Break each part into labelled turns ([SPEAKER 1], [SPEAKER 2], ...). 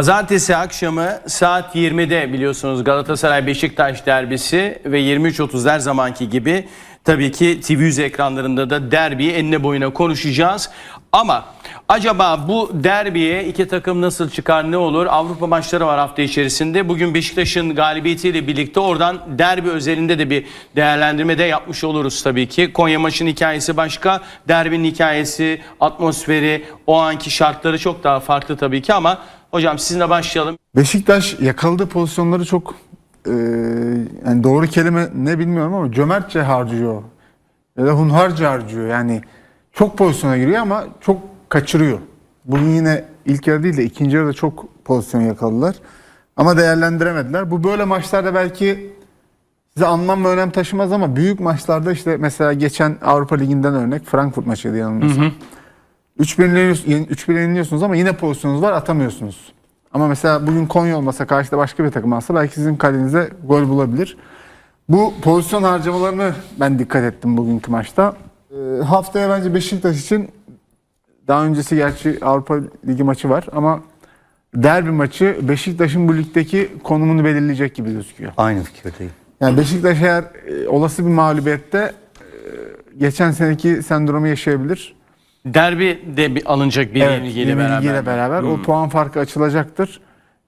[SPEAKER 1] Pazartesi akşamı saat 20'de biliyorsunuz Galatasaray Beşiktaş derbisi ve 23.30 her zamanki gibi tabii ki TV yüz ekranlarında da derbiyi enine boyuna konuşacağız. Ama acaba bu derbiye iki takım nasıl çıkar ne olur? Avrupa maçları var hafta içerisinde. Bugün Beşiktaş'ın galibiyetiyle birlikte oradan derbi özelinde de bir değerlendirme de yapmış oluruz tabii ki. Konya maçının hikayesi başka, derbinin hikayesi, atmosferi, o anki şartları çok daha farklı tabii ki ama Hocam sizinle başlayalım.
[SPEAKER 2] Beşiktaş yakaladığı pozisyonları çok e, yani doğru kelime ne bilmiyorum ama cömertçe harcıyor. Ya da hunharca harcıyor. Yani çok pozisyona giriyor ama çok kaçırıyor. Bugün yine ilk yarı değil de ikinci yarıda çok pozisyon yakaladılar. Ama değerlendiremediler. Bu böyle maçlarda belki size anlam ve önem taşımaz ama büyük maçlarda işte mesela geçen Avrupa Ligi'nden örnek Frankfurt maçıydı yanılmıyorsam. Hı hı. 3 1 yeniliyorsunuz ama yine pozisyonunuz var atamıyorsunuz. Ama mesela bugün Konya olmasa karşıda başka bir takım alsa belki sizin kalenize gol bulabilir. Bu pozisyon harcamalarını ben dikkat ettim bugünkü maçta. E, haftaya bence Beşiktaş için daha öncesi gerçi Avrupa Ligi maçı var ama derbi maçı Beşiktaş'ın bu ligdeki konumunu belirleyecek gibi gözüküyor.
[SPEAKER 3] Aynı fikirdeyim.
[SPEAKER 2] Yani Beşiktaş eğer e, olası bir mağlubiyette e, geçen seneki sendromu yaşayabilir.
[SPEAKER 1] Derbi de bir alınacak bir
[SPEAKER 2] Evet,
[SPEAKER 1] yenilgiyle
[SPEAKER 2] yeni
[SPEAKER 1] beraber.
[SPEAKER 2] ilgiyle beraber o puan farkı açılacaktır.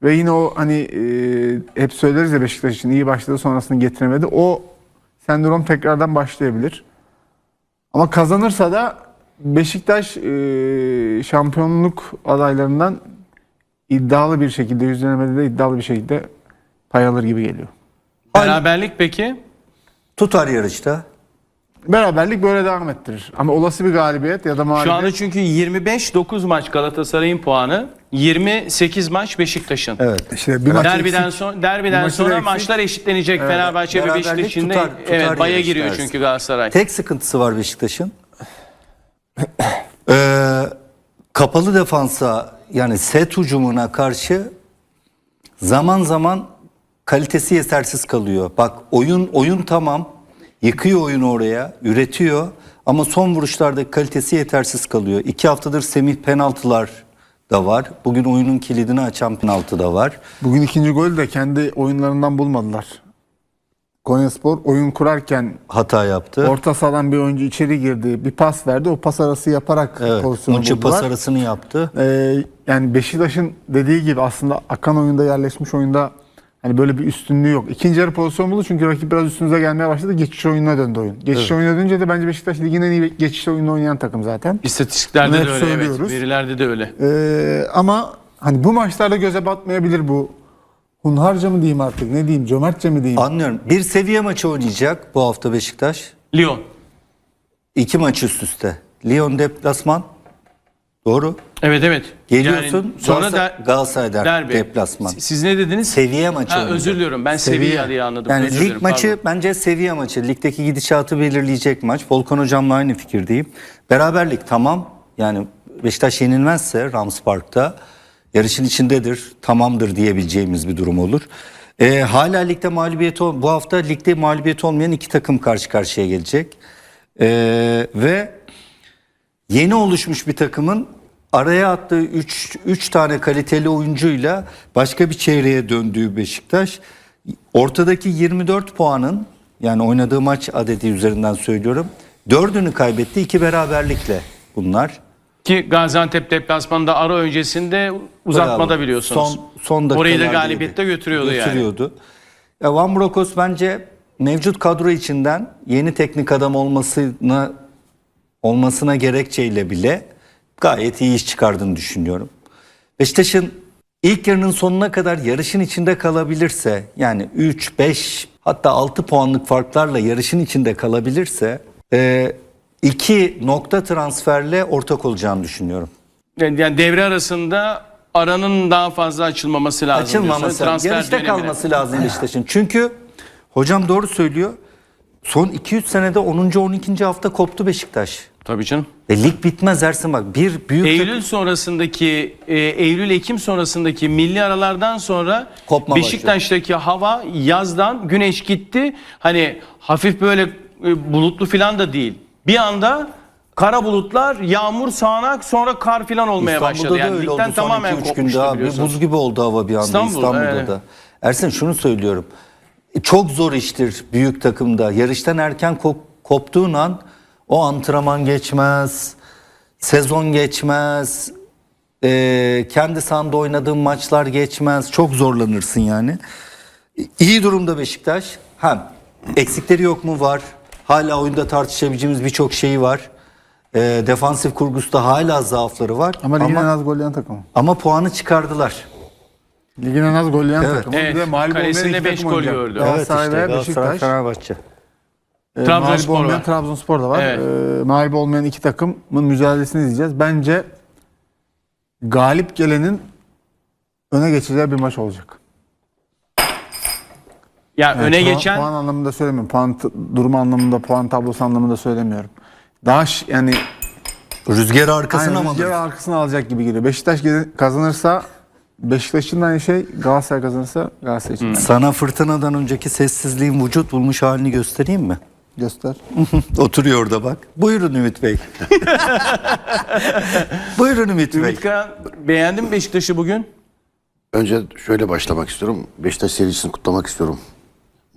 [SPEAKER 2] Ve yine o hani e, hep söyleriz ya Beşiktaş için iyi başladı sonrasını getiremedi. O sendrom tekrardan başlayabilir. Ama kazanırsa da Beşiktaş e, şampiyonluk adaylarından iddialı bir şekilde yüzlenemede de iddialı bir şekilde pay alır gibi geliyor.
[SPEAKER 1] Beraberlik peki?
[SPEAKER 3] Tutar yarışta.
[SPEAKER 2] Beraberlik böyle devam ettirir. Ama olası bir galibiyet ya da mağlubiyet
[SPEAKER 1] Şu anda çünkü 25-9 maç Galatasaray'ın puanı, 28 maç Beşiktaş'ın.
[SPEAKER 3] Evet.
[SPEAKER 2] işte bir maç
[SPEAKER 1] Derbiden
[SPEAKER 2] eksik.
[SPEAKER 1] sonra derbiden
[SPEAKER 2] da
[SPEAKER 1] sonra
[SPEAKER 2] eksik.
[SPEAKER 1] maçlar eşitlenecek Fenerbahçe ve Beşiktaş'ın da
[SPEAKER 3] tutar
[SPEAKER 1] evet baya giriyor
[SPEAKER 3] dersin.
[SPEAKER 1] çünkü Galatasaray.
[SPEAKER 3] Tek sıkıntısı var Beşiktaş'ın. Ee, kapalı defansa yani set hücumuna karşı zaman zaman kalitesi yetersiz kalıyor. Bak oyun oyun tamam. Yıkıyor oyunu oraya, üretiyor ama son vuruşlarda kalitesi yetersiz kalıyor. İki haftadır Semih penaltılar da var. Bugün oyunun kilidini açan penaltı da var.
[SPEAKER 2] Bugün ikinci golü de kendi oyunlarından bulmadılar. Konyaspor oyun kurarken
[SPEAKER 3] Hata yaptı.
[SPEAKER 2] orta sahadan bir oyuncu içeri girdi. Bir pas verdi. O pas arası yaparak
[SPEAKER 3] evet,
[SPEAKER 2] pozisyonu
[SPEAKER 3] Muçi
[SPEAKER 2] buldular.
[SPEAKER 3] pas arasını yaptı.
[SPEAKER 2] Ee, yani Beşiktaş'ın dediği gibi aslında akan oyunda yerleşmiş oyunda hani böyle bir üstünlüğü yok. İkinci yarı pozisyon buldu çünkü rakip biraz üstümüze gelmeye başladı. Geçiş oyununa döndü oyun. Geçiş oyununa dönünce de bence Beşiktaş ligin en iyi geçiş oyununu oynayan takım zaten.
[SPEAKER 1] İstatistiklerde
[SPEAKER 2] Bunu
[SPEAKER 1] de öyle evet.
[SPEAKER 2] söylüyoruz.
[SPEAKER 1] Verilerde de öyle.
[SPEAKER 2] Ee, ama hani bu maçlarda göze batmayabilir bu. Hunharca mı diyeyim artık ne diyeyim cömertçe mi diyeyim?
[SPEAKER 3] Anlıyorum. Bir seviye maçı oynayacak bu hafta Beşiktaş.
[SPEAKER 1] Lyon.
[SPEAKER 3] İki maç üst üste. Lyon deplasman. Doğru.
[SPEAKER 1] Evet evet.
[SPEAKER 3] Geliyorsun.
[SPEAKER 1] Yani sonra der,
[SPEAKER 3] Galatasaray der-
[SPEAKER 1] derbi.
[SPEAKER 3] deplasman.
[SPEAKER 1] Siz ne dediniz?
[SPEAKER 3] Seviye maçı
[SPEAKER 1] Ha, özür diliyorum. Ben seviye,
[SPEAKER 2] Seviye.
[SPEAKER 1] diye anladım.
[SPEAKER 3] Yani
[SPEAKER 1] Özür
[SPEAKER 3] lig
[SPEAKER 1] dilerim,
[SPEAKER 3] maçı
[SPEAKER 1] pardon.
[SPEAKER 3] bence seviye maçı. Ligdeki gidişatı belirleyecek maç. Volkan hocamla aynı fikirdeyim. Beraberlik tamam. Yani Beşiktaş yenilmezse Rams Park'ta yarışın içindedir, tamamdır diyebileceğimiz bir durum olur. Ee, hala ligde mağlubiyet bu hafta ligde mağlubiyet olmayan iki takım karşı karşıya gelecek. Ee, ve yeni oluşmuş bir takımın araya attığı 3 3 tane kaliteli oyuncuyla başka bir çeyreğe döndüğü Beşiktaş ortadaki 24 puanın yani oynadığı maç adedi üzerinden söylüyorum. Dördünü kaybetti iki beraberlikle bunlar.
[SPEAKER 1] Ki Gaziantep deplasmanında ara öncesinde uzatmada
[SPEAKER 3] Bravo.
[SPEAKER 1] biliyorsunuz.
[SPEAKER 3] Son, son
[SPEAKER 1] Orayı da galibiyette götürüyordu, yani.
[SPEAKER 3] Götürüyordu. Ya Van Brokos bence mevcut kadro içinden yeni teknik adam olmasına olmasına gerekçeyle bile gayet iyi iş çıkardığını düşünüyorum. Beşiktaş'ın ilk yarının sonuna kadar yarışın içinde kalabilirse yani 3, 5 hatta 6 puanlık farklarla yarışın içinde kalabilirse e, iki nokta transferle ortak olacağını düşünüyorum.
[SPEAKER 1] Yani devre arasında aranın daha fazla açılmaması lazım.
[SPEAKER 3] Açılmaması,
[SPEAKER 1] Transfer
[SPEAKER 3] yarışta kalması lazım Beşiktaş'ın. Çünkü hocam doğru söylüyor. Son 200 senede 10. 12. hafta koptu Beşiktaş.
[SPEAKER 1] Tabii canım.
[SPEAKER 3] Ve lig bitmez Ersin bak. Bir büyük
[SPEAKER 1] Eylül sonrasındaki e, Eylül Ekim sonrasındaki milli aralardan sonra
[SPEAKER 3] Kopma
[SPEAKER 1] Beşiktaş'taki hava yazdan güneş gitti. Hani hafif böyle e, bulutlu falan da değil. Bir anda kara bulutlar, yağmur, sağanak sonra kar filan olmaya
[SPEAKER 3] İstanbul'da
[SPEAKER 1] başladı.
[SPEAKER 3] da
[SPEAKER 1] Yani
[SPEAKER 3] öyle
[SPEAKER 1] ligden
[SPEAKER 3] oldu
[SPEAKER 1] tamamen
[SPEAKER 3] son 2-3 günde
[SPEAKER 1] kopmuştu
[SPEAKER 3] abi.
[SPEAKER 1] biliyorsunuz.
[SPEAKER 3] Buz gibi oldu hava bir anda
[SPEAKER 1] İstanbul,
[SPEAKER 3] İstanbul'da
[SPEAKER 1] evet.
[SPEAKER 3] da. Ersin şunu söylüyorum. E, Çok zor iştir büyük takımda. Yarıştan erken kop- koptuğun an o antrenman geçmez, sezon geçmez, e, kendi sahanda oynadığın maçlar geçmez. Çok zorlanırsın yani. İyi durumda Beşiktaş. Hem eksikleri yok mu var. Hala oyunda tartışabileceğimiz birçok şeyi var. E, defansif kurgusta hala zaafları var.
[SPEAKER 2] Ama ligin en az gol yiyen takımı.
[SPEAKER 3] ama puanı çıkardılar.
[SPEAKER 2] Ligin en az gol yiyen
[SPEAKER 3] Evet.
[SPEAKER 2] takımı.
[SPEAKER 1] Evet,
[SPEAKER 2] Bir de mağlup olmayan
[SPEAKER 1] kalesinde
[SPEAKER 2] iki
[SPEAKER 1] beş
[SPEAKER 2] takım
[SPEAKER 1] gol
[SPEAKER 2] oynayacak.
[SPEAKER 1] gördü.
[SPEAKER 2] Galatasaray ve
[SPEAKER 3] Galatasaray,
[SPEAKER 2] Beşiktaş.
[SPEAKER 3] Fenerbahçe.
[SPEAKER 2] E,
[SPEAKER 1] Trabzonspor
[SPEAKER 2] mağlup olmayan
[SPEAKER 1] var.
[SPEAKER 2] Trabzonspor da var.
[SPEAKER 1] Evet.
[SPEAKER 2] E, mağlup olmayan iki takımın mücadelesini izleyeceğiz. Bence galip gelenin öne geçeceği bir maç olacak.
[SPEAKER 1] Ya
[SPEAKER 2] Yani
[SPEAKER 1] öne
[SPEAKER 2] puan,
[SPEAKER 1] geçen
[SPEAKER 2] puan anlamında söylemiyorum. Puan t- durumu anlamında, puan tablosu anlamında söylemiyorum. Daha ş- yani
[SPEAKER 3] Rüzgar arkasına mı
[SPEAKER 2] rüzgarı
[SPEAKER 3] alır?
[SPEAKER 2] arkasına alacak gibi geliyor. Beşiktaş kazanırsa Beşiktaş için de aynı şey. Galatasaray kazanırsa Galatasaray için şey.
[SPEAKER 3] Sana fırtınadan önceki sessizliğin vücut bulmuş halini göstereyim mi?
[SPEAKER 2] Göster.
[SPEAKER 3] Oturuyor orada bak. Buyurun Ümit Bey. Buyurun Ümit Bey.
[SPEAKER 1] Ümit Karan beğendin mi Beşiktaş'ı bugün?
[SPEAKER 4] Önce şöyle başlamak istiyorum. Beşiktaş serisini kutlamak istiyorum.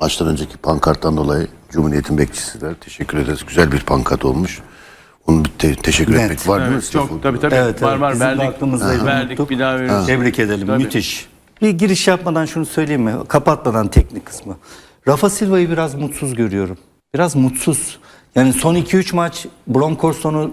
[SPEAKER 4] Maçtan önceki pankarttan dolayı Cumhuriyet'in bekçisiler. Teşekkür ederiz. Güzel bir pankart olmuş. Onu bir te- teşekkür
[SPEAKER 3] Net.
[SPEAKER 4] etmek var değil mi?
[SPEAKER 1] Evet, çok
[SPEAKER 4] Stefan?
[SPEAKER 1] tabii tabii.
[SPEAKER 3] Evet,
[SPEAKER 1] var
[SPEAKER 3] evet.
[SPEAKER 1] var
[SPEAKER 3] Bizim de
[SPEAKER 1] verdik.
[SPEAKER 3] aklımızdaydı,
[SPEAKER 1] verdik
[SPEAKER 3] unuttuk.
[SPEAKER 1] bir daha veririz.
[SPEAKER 3] Tebrik edelim.
[SPEAKER 1] Tabii.
[SPEAKER 3] Müthiş. Bir giriş yapmadan şunu söyleyeyim mi? Kapatmadan teknik kısmı. Rafa Silva'yı biraz mutsuz görüyorum. Biraz mutsuz. Yani son 2-3 maç Broncorson'u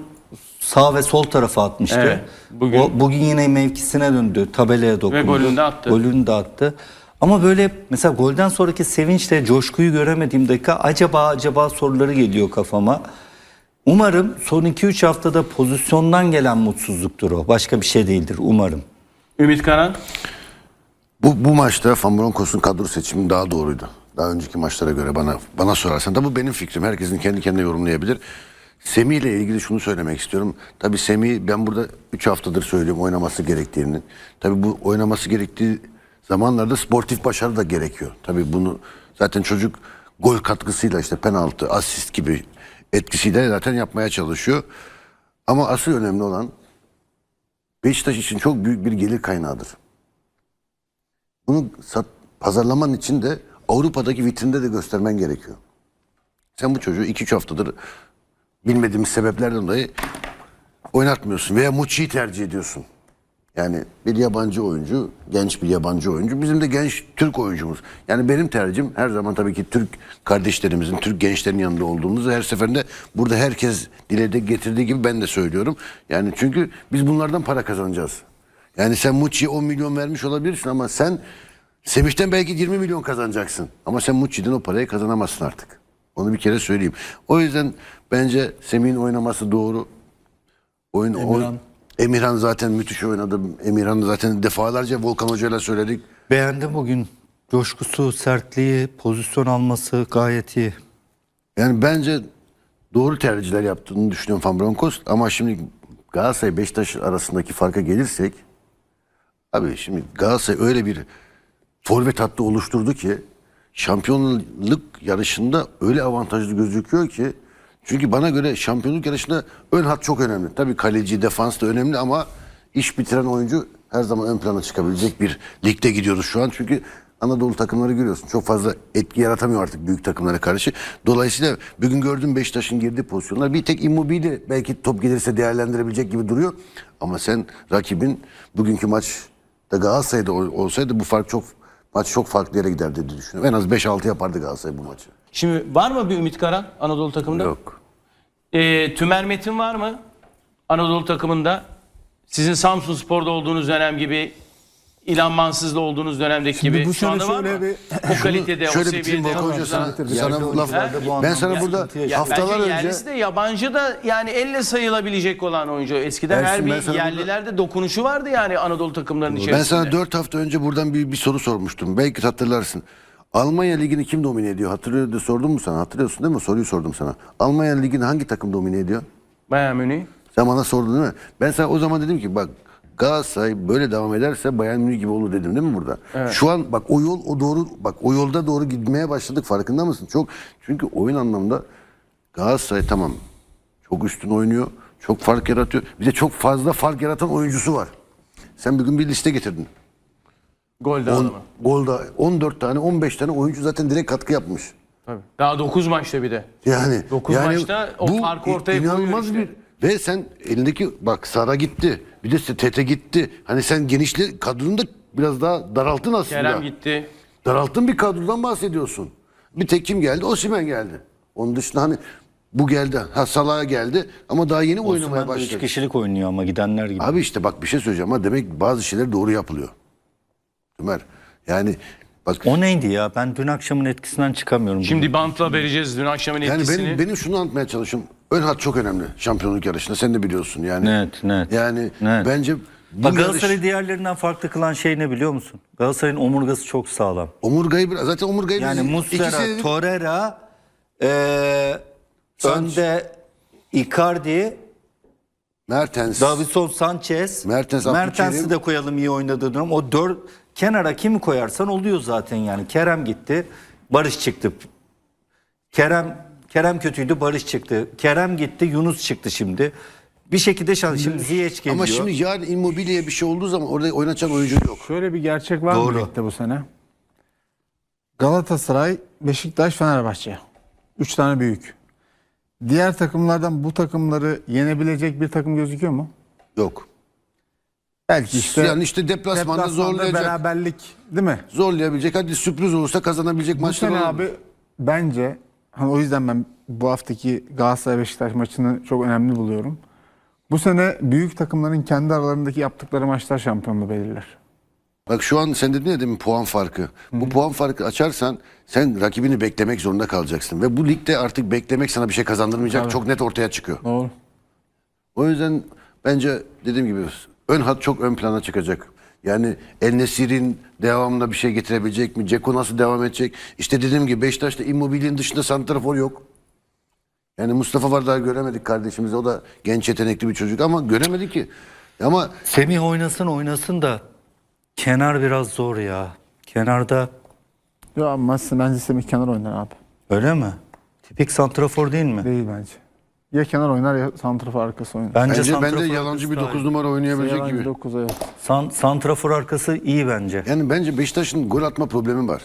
[SPEAKER 3] sağ ve sol tarafa atmıştı.
[SPEAKER 1] Evet, bugün-
[SPEAKER 3] O, bugün yine mevkisine döndü. Tabelaya dokundu.
[SPEAKER 1] golünü de attı.
[SPEAKER 3] Golünü de attı. Ama böyle mesela golden sonraki sevinçle coşkuyu göremediğim dakika acaba acaba soruları geliyor kafama. Umarım son 2-3 haftada pozisyondan gelen mutsuzluktur o. Başka bir şey değildir umarım.
[SPEAKER 1] Ümit Karan
[SPEAKER 4] Bu, bu maçta Van Bronckhorst'un kadro seçimi daha doğruydu. Daha önceki maçlara göre bana bana sorarsan. Tabii bu benim fikrim. Herkesin kendi kendine yorumlayabilir. Semih ile ilgili şunu söylemek istiyorum. Tabii Semih ben burada 3 haftadır söylüyorum oynaması gerektiğini. Tabii bu oynaması gerektiği zamanlarda sportif başarı da gerekiyor. Tabii bunu zaten çocuk gol katkısıyla işte penaltı, asist gibi etkisiyle zaten yapmaya çalışıyor. Ama asıl önemli olan Beşiktaş için çok büyük bir gelir kaynağıdır. Bunu sat, pazarlaman için de Avrupa'daki vitrinde de göstermen gerekiyor. Sen bu çocuğu 2-3 haftadır bilmediğimiz sebeplerden dolayı oynatmıyorsun veya Muçi'yi tercih ediyorsun. Yani bir yabancı oyuncu, genç bir yabancı oyuncu. Bizim de genç Türk oyuncumuz. Yani benim tercihim her zaman tabii ki Türk kardeşlerimizin, Türk gençlerin yanında olduğumuzu her seferinde burada herkes dile getirdiği gibi ben de söylüyorum. Yani çünkü biz bunlardan para kazanacağız. Yani sen Muçi'ye 10 milyon vermiş olabilirsin ama sen Semih'ten belki 20 milyon kazanacaksın. Ama sen Muçi'den o parayı kazanamazsın artık. Onu bir kere söyleyeyim. O yüzden bence Semih'in oynaması doğru. Oyun, Emirhan. Emirhan zaten müthiş oynadı. Emirhan zaten defalarca Volkan Hoca'yla söyledik.
[SPEAKER 3] Beğendim bugün. Coşkusu, sertliği, pozisyon alması gayet iyi.
[SPEAKER 4] Yani bence doğru tercihler yaptığını düşünüyorum Van Bronckhorst. Ama şimdi Galatasaray Beşiktaş arasındaki farka gelirsek abi şimdi Galatasaray öyle bir forvet hattı oluşturdu ki şampiyonluk yarışında öyle avantajlı gözüküyor ki çünkü bana göre şampiyonluk yarışında ön hat çok önemli. Tabii kaleci, defans da önemli ama iş bitiren oyuncu her zaman ön plana çıkabilecek bir ligde gidiyoruz şu an. Çünkü Anadolu takımları görüyorsun. Çok fazla etki yaratamıyor artık büyük takımlara karşı. Dolayısıyla bugün gördüğüm Beşiktaş'ın girdiği pozisyonlar bir tek Immobile belki top gelirse değerlendirebilecek gibi duruyor. Ama sen rakibin bugünkü maçta Galatasaray'da ol- olsaydı bu fark çok maç çok farklı yere giderdi diye düşünüyorum. En az 5-6 yapardı Galatasaray bu maçı.
[SPEAKER 1] Şimdi var mı bir Ümit Karan Anadolu takımında?
[SPEAKER 4] Yok.
[SPEAKER 1] Ee, Tümer Metin var mı Anadolu takımında? Sizin Samsun Spor'da olduğunuz dönem gibi İlhan Mansız'da olduğunuz dönemdeki gibi
[SPEAKER 2] bu
[SPEAKER 1] şu anda
[SPEAKER 2] sene
[SPEAKER 1] mı?
[SPEAKER 2] şöyle bir-
[SPEAKER 1] O kalitede, o
[SPEAKER 4] Şöyle bitireyim
[SPEAKER 1] seviyede.
[SPEAKER 4] Volkan Hoca sana,
[SPEAKER 2] Getir,
[SPEAKER 4] sana
[SPEAKER 2] yerli
[SPEAKER 4] bu laf
[SPEAKER 3] bu
[SPEAKER 4] Ben sana burada
[SPEAKER 1] Ya
[SPEAKER 4] haftalar
[SPEAKER 1] bence
[SPEAKER 4] önce
[SPEAKER 1] yerlisi de yabancı da yani elle sayılabilecek olan oyuncu. Eskiden
[SPEAKER 4] Ersin,
[SPEAKER 1] her
[SPEAKER 4] ben
[SPEAKER 1] bir
[SPEAKER 4] sana burada-
[SPEAKER 1] yerlilerde dokunuşu vardı yani Anadolu takımlarının içerisinde.
[SPEAKER 4] Ben sana 4 hafta önce buradan bir, bir soru sormuştum. Belki hatırlarsın. Almanya Ligi'ni kim domine ediyor? Hatırlıyor da sordum mu sana? Hatırlıyorsun değil mi? Soruyu sordum sana. Almanya Ligi'ni hangi takım domine ediyor?
[SPEAKER 1] Bayern Münih.
[SPEAKER 4] Sen bana sordun değil mi? Ben sana o zaman dedim ki bak Galatasaray böyle devam ederse Bayern Münih gibi olur dedim değil mi burada? Şu an bak o yol o doğru bak o yolda doğru gitmeye başladık farkında mısın? Çok çünkü oyun anlamda Galatasaray tamam Çok üstün oynuyor. Çok fark yaratıyor. Bir de çok fazla fark yaratan oyuncusu var. Sen bugün bir liste getirdin.
[SPEAKER 1] Gol
[SPEAKER 4] 10,
[SPEAKER 1] dağılımı.
[SPEAKER 4] golda 14 tane 15 tane oyuncu zaten direkt katkı yapmış.
[SPEAKER 1] Tabii. Daha 9 maçta bir de.
[SPEAKER 4] Yani
[SPEAKER 1] Dokuz
[SPEAKER 4] yani
[SPEAKER 1] maçta o farkı ortaya
[SPEAKER 4] inanılmaz
[SPEAKER 1] koyuyor işte.
[SPEAKER 4] bir ve sen elindeki bak Sara gitti. Bir de Tete gitti. Hani sen genişle kadronu da biraz daha daralttın aslında.
[SPEAKER 1] Kerem gitti.
[SPEAKER 4] Daralttın bir kadrodan bahsediyorsun. Bir tek kim geldi? Osimhen geldi. Onun dışında hani bu geldi. Ha Salah geldi ama daha yeni oynamaya
[SPEAKER 3] Osman üç
[SPEAKER 4] başladı.
[SPEAKER 3] kişilik oynuyor ama gidenler gibi.
[SPEAKER 4] Abi işte bak bir şey söyleyeceğim ama demek bazı şeyler doğru yapılıyor. Ömer yani bak
[SPEAKER 3] O neydi ya? Ben dün akşamın etkisinden çıkamıyorum.
[SPEAKER 1] Şimdi bantla vereceğiz dün akşamın
[SPEAKER 4] yani
[SPEAKER 1] etkisini.
[SPEAKER 4] benim, benim şunu anlatmaya çalışıyorum. Ön hat çok önemli şampiyonluk yarışında. Sen de biliyorsun yani.
[SPEAKER 3] Net, net.
[SPEAKER 4] Yani
[SPEAKER 3] Net.
[SPEAKER 4] bence bu
[SPEAKER 3] Bak
[SPEAKER 4] yarış,
[SPEAKER 3] Galatasaray diğerlerinden farklı kılan şey ne biliyor musun? Galatasaray'ın omurgası çok sağlam.
[SPEAKER 4] omurgayı biraz zaten omurgayı
[SPEAKER 3] Yani Muslera,
[SPEAKER 4] ikisi-
[SPEAKER 3] Torreira, eee önde Icardi,
[SPEAKER 4] Mertens.
[SPEAKER 3] Davison Sanchez,
[SPEAKER 4] Mertens,
[SPEAKER 3] Mertens'i de koyalım iyi oynadığı dönem. O dört kenara kimi koyarsan oluyor zaten yani. Kerem gitti, Barış çıktı. Kerem Kerem kötüydü, Barış çıktı. Kerem gitti, Yunus çıktı şimdi. Bir şekilde şans. Şimdi Ziyech geliyor.
[SPEAKER 4] Ama şimdi yarın Immobile'ye bir şey olduğu zaman orada oynatacak oyuncu yok.
[SPEAKER 2] Şöyle bir gerçek var
[SPEAKER 3] Doğru.
[SPEAKER 2] mı ligde bu sene? Galatasaray, Beşiktaş, Fenerbahçe. Üç tane büyük. Diğer takımlardan bu takımları yenebilecek bir takım gözüküyor mu?
[SPEAKER 4] Yok.
[SPEAKER 2] Belki işte
[SPEAKER 4] yani işte deplasmanda, zorlayacak.
[SPEAKER 2] beraberlik değil mi?
[SPEAKER 4] Zorlayabilecek. Hadi sürpriz olursa kazanabilecek
[SPEAKER 2] Bu
[SPEAKER 4] maçlar
[SPEAKER 2] sene
[SPEAKER 4] olur.
[SPEAKER 2] abi bence hani o yüzden ben bu haftaki Galatasaray Beşiktaş maçını çok önemli buluyorum. Bu sene büyük takımların kendi aralarındaki yaptıkları maçlar şampiyonluğu belirler.
[SPEAKER 4] Bak şu an sen dedin ya demin puan farkı. Bu puan farkı açarsan sen rakibini beklemek zorunda kalacaksın. Ve bu ligde artık beklemek sana bir şey kazandırmayacak. Çok net ortaya çıkıyor.
[SPEAKER 2] Doğru.
[SPEAKER 4] O yüzden bence dediğim gibi ön hat çok ön plana çıkacak. Yani El Nesir'in devamında bir şey getirebilecek mi? Ceko nasıl devam edecek? İşte dediğim gibi Beşiktaş'ta Immobile'nin dışında santrafor yok. Yani Mustafa var daha göremedik kardeşimiz. O da genç yetenekli bir çocuk ama göremedik ki. Ama
[SPEAKER 3] Semih oynasın oynasın da kenar biraz zor ya. Kenarda
[SPEAKER 2] Yo ama bence Semih kenar oynar abi.
[SPEAKER 3] öyle mi? Tipik santrafor değil mi?
[SPEAKER 2] Değil bence. Ya kenar oynar ya santrafor arkası oynar.
[SPEAKER 3] Bence,
[SPEAKER 4] bence,
[SPEAKER 3] santrafor
[SPEAKER 4] bence yalancı bir
[SPEAKER 3] arkası daha
[SPEAKER 4] 9
[SPEAKER 3] iyi.
[SPEAKER 4] numara oynayabilecek gibi.
[SPEAKER 2] dokuz, evet.
[SPEAKER 3] San, santrafor arkası iyi bence.
[SPEAKER 4] Yani bence Beşiktaş'ın gol atma problemi var.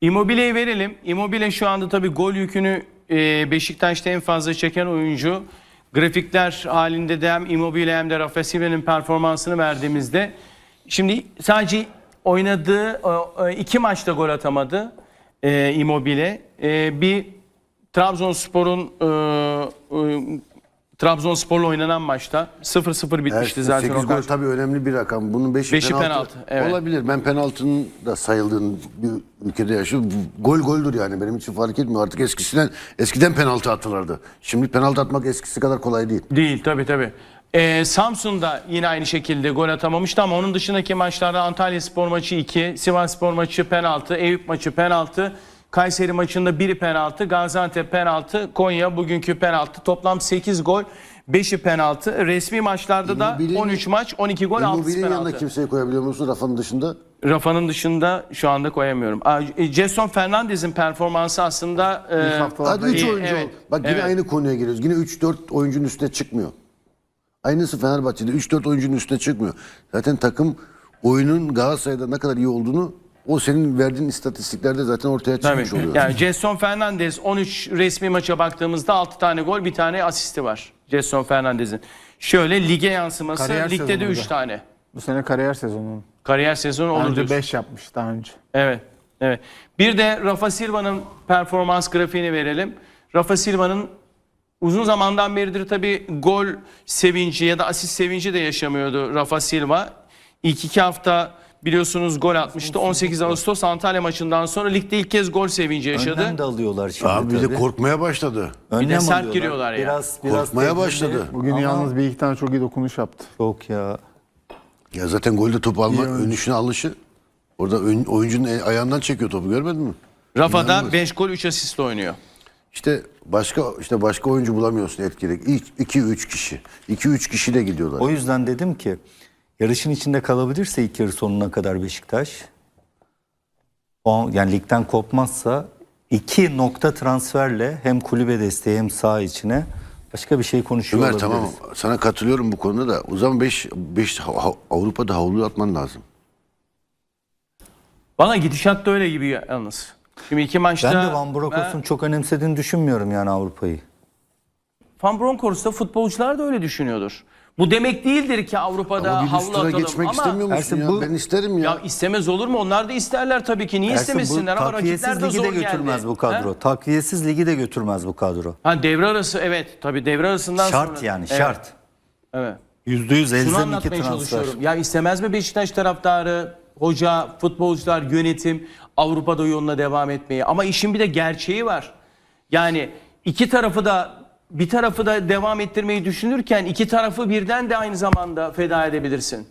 [SPEAKER 1] Immobile'yi verelim. Immobile şu anda tabii gol yükünü e, Beşiktaş'ta en fazla çeken oyuncu. Grafikler halinde de hem Immobile hem de Rafa Silva'nın performansını verdiğimizde şimdi sadece oynadığı e, e, iki maçta gol atamadı e, Immobile. E, bir Trabzonspor'un e, e, Trabzonspor'la oynanan maçta 0-0 bitmişti
[SPEAKER 4] Evet,
[SPEAKER 1] zaten
[SPEAKER 4] 8
[SPEAKER 1] o
[SPEAKER 4] gol
[SPEAKER 1] karşı.
[SPEAKER 4] tabii önemli bir rakam. Bunun 5'i
[SPEAKER 1] Beşi
[SPEAKER 4] penaltı.
[SPEAKER 1] penaltı, evet.
[SPEAKER 4] Olabilir. Ben penaltının da sayıldığın bir ülkede yaşıyorum. Gol goldür yani. Benim için fark etmiyor. Artık eskisinden eskiden penaltı atılırdı. Şimdi penaltı atmak eskisi kadar kolay değil.
[SPEAKER 1] Değil tabii tabii. Ee, Samsun'da yine aynı şekilde gol atamamıştı ama onun dışındaki maçlarda Antalya Spor maçı 2, Sivas Spor maçı penaltı, Eyüp maçı penaltı, Kayseri maçında biri penaltı, Gaziantep penaltı, Konya bugünkü penaltı. Toplam 8 gol, 5'i penaltı. Resmi maçlarda da
[SPEAKER 4] Immobile'nin-
[SPEAKER 1] 13 maç, 12 gol, 6'sı
[SPEAKER 4] Immobile'nin yanına
[SPEAKER 1] penaltı.
[SPEAKER 4] kimseyi koyabiliyor musun Rafa'nın dışında?
[SPEAKER 1] Rafa'nın dışında şu anda koyamıyorum. Aa, e, Jason Fernandez'in performansı aslında e,
[SPEAKER 4] Hadi 3
[SPEAKER 1] iyi,
[SPEAKER 4] oyuncu.
[SPEAKER 1] evet,
[SPEAKER 4] Bak yine
[SPEAKER 1] evet.
[SPEAKER 4] aynı konuya geliyoruz. Yine 3-4 oyuncunun üstüne çıkmıyor. Aynısı Fenerbahçe'de 3-4 oyuncunun üstüne çıkmıyor. Zaten takım oyunun Galatasaray'da ne kadar iyi olduğunu o senin verdiğin istatistiklerde zaten ortaya çıkmış
[SPEAKER 1] Tabii.
[SPEAKER 4] oluyor.
[SPEAKER 1] Yani Jason Fernandez 13 resmi maça baktığımızda 6 tane gol, bir tane asisti var. Jason Fernandez'in. Şöyle lige yansıması
[SPEAKER 2] Kariyer
[SPEAKER 1] ligde de
[SPEAKER 2] sezonu
[SPEAKER 1] 3
[SPEAKER 2] da.
[SPEAKER 1] tane.
[SPEAKER 2] Bu sene kariyer sezonu.
[SPEAKER 1] Kariyer sezonu olur
[SPEAKER 2] Önce
[SPEAKER 1] diyorsun.
[SPEAKER 2] 5 yapmış daha önce.
[SPEAKER 1] Evet. Evet. Bir de Rafa Silva'nın performans grafiğini verelim. Rafa Silva'nın uzun zamandan beridir tabii gol sevinci ya da asist sevinci de yaşamıyordu Rafa Silva. İlk iki hafta biliyorsunuz gol atmıştı. 18 Ağustos Antalya maçından sonra ligde ilk kez gol sevinci yaşadı.
[SPEAKER 3] Önlem de alıyorlar şimdi
[SPEAKER 4] Abi bir de
[SPEAKER 3] tabii.
[SPEAKER 4] korkmaya başladı.
[SPEAKER 3] Önlem
[SPEAKER 1] Bir de sert
[SPEAKER 3] alıyorlar.
[SPEAKER 1] giriyorlar ya.
[SPEAKER 3] Biraz, biraz
[SPEAKER 4] Korkmaya
[SPEAKER 3] tedbirli.
[SPEAKER 4] başladı.
[SPEAKER 2] Bugün
[SPEAKER 3] Ama
[SPEAKER 2] yalnız bir iki tane çok iyi dokunuş yaptı.
[SPEAKER 3] Çok ya.
[SPEAKER 4] Ya zaten golde top alma
[SPEAKER 2] İyi oyuncu.
[SPEAKER 4] ön işine alışı. Orada ön- oyuncunun el- ayağından çekiyor topu görmedin mi?
[SPEAKER 1] Rafa'da
[SPEAKER 4] İnanılmaz.
[SPEAKER 1] 5 gol 3 asistle oynuyor.
[SPEAKER 4] İşte başka işte başka oyuncu bulamıyorsun etkili. 2 3 kişi. 2 3 kişiyle gidiyorlar.
[SPEAKER 3] O yüzden dedim ki yarışın içinde kalabilirse ilk yarı sonuna kadar Beşiktaş o, yani ligden kopmazsa iki nokta transferle hem kulübe desteği hem saha içine Başka bir şey konuşuyor
[SPEAKER 4] Ömer
[SPEAKER 3] olabiliriz.
[SPEAKER 4] tamam sana katılıyorum bu konuda da o zaman 5 5 Avrupa'da havlu atman lazım.
[SPEAKER 1] Bana gidişat da öyle gibi yalnız. Şimdi iki maçta...
[SPEAKER 3] Ben de Van Bronckhorst'un çok önemsediğini düşünmüyorum yani Avrupa'yı.
[SPEAKER 1] Van Bronckhorst'ta futbolcular da öyle düşünüyordur. Bu demek değildir ki Avrupa'da
[SPEAKER 4] Ama bir
[SPEAKER 1] havlu
[SPEAKER 4] üst tura
[SPEAKER 1] atalım.
[SPEAKER 4] geçmek
[SPEAKER 1] ama
[SPEAKER 4] istemiyor musun
[SPEAKER 3] Ersin,
[SPEAKER 4] ya?
[SPEAKER 3] bu-
[SPEAKER 4] Ben isterim ya.
[SPEAKER 1] ya istemez olur mu? Onlar da isterler tabii ki. Niye
[SPEAKER 3] Ersin,
[SPEAKER 1] istemesinler ama rakipler de
[SPEAKER 3] ligi
[SPEAKER 1] zor
[SPEAKER 3] de götürmez
[SPEAKER 1] geldi.
[SPEAKER 3] bu kadro.
[SPEAKER 1] Ha?
[SPEAKER 3] Takviyesiz ligi de götürmez bu kadro.
[SPEAKER 1] Ha devre arası evet. Tabii devre arasından
[SPEAKER 3] Şart
[SPEAKER 1] sonra.
[SPEAKER 3] yani
[SPEAKER 1] Evet,
[SPEAKER 3] şart.
[SPEAKER 1] Evet.
[SPEAKER 3] Yüzde yüz
[SPEAKER 1] Şunu
[SPEAKER 3] elzem iki
[SPEAKER 1] anlatmaya
[SPEAKER 3] transfer.
[SPEAKER 1] çalışıyorum. Ya istemez mi Beşiktaş taraftarı, hoca, futbolcular, yönetim Avrupa'da yoluna devam etmeyi? Ama işin bir de gerçeği var. Yani iki tarafı da bir tarafı da devam ettirmeyi düşünürken iki tarafı birden de aynı zamanda feda edebilirsin.